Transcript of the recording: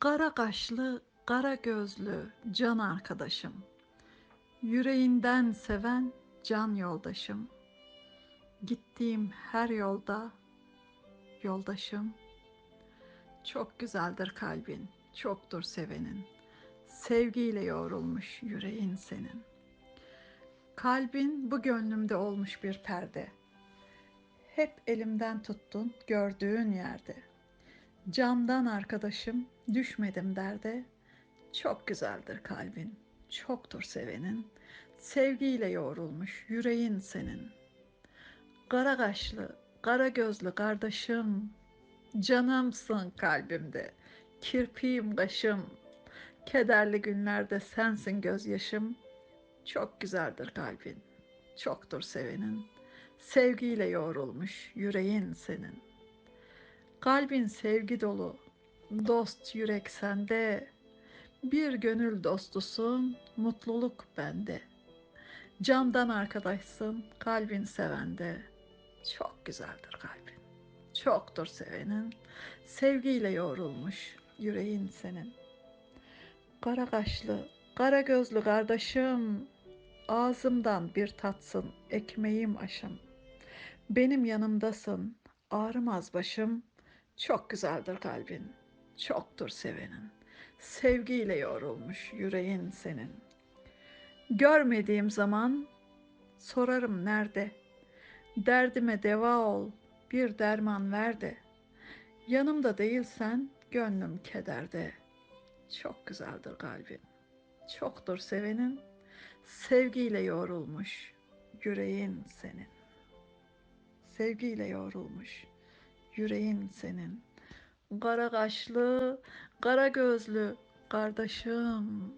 Kara kaşlı, kara gözlü can arkadaşım. Yüreğinden seven can yoldaşım. Gittiğim her yolda yoldaşım. Çok güzeldir kalbin, çoktur sevenin. Sevgiyle yoğrulmuş yüreğin senin. Kalbin bu gönlümde olmuş bir perde. Hep elimden tuttun gördüğün yerde. Candan arkadaşım düşmedim derde. Çok güzeldir kalbin, çoktur sevenin. Sevgiyle yoğrulmuş yüreğin senin. Kara kaşlı, kara gözlü kardeşim. Canımsın kalbimde, kirpiğim kaşım. Kederli günlerde sensin gözyaşım. Çok güzeldir kalbin, çoktur sevenin. Sevgiyle yoğrulmuş yüreğin senin. Kalbin sevgi dolu, dost yürek sende. Bir gönül dostusun, mutluluk bende. Candan arkadaşsın, kalbin sevende. Çok güzeldir kalbin, çoktur sevenin. Sevgiyle yoğrulmuş yüreğin senin. Kara kaşlı, kara gözlü kardeşim, ağzımdan bir tatsın ekmeğim aşım. Benim yanımdasın, ağrımaz başım. Çok güzeldir kalbin, çoktur sevenin. Sevgiyle yoğrulmuş yüreğin senin. Görmediğim zaman sorarım nerede? Derdime deva ol, bir derman ver de. Yanımda değilsen gönlüm kederde. Çok güzeldir kalbin, çoktur sevenin. Sevgiyle yoğrulmuş yüreğin senin. Sevgiyle yoğrulmuş yüreğin senin. Kara kaşlı, kara gözlü kardeşim.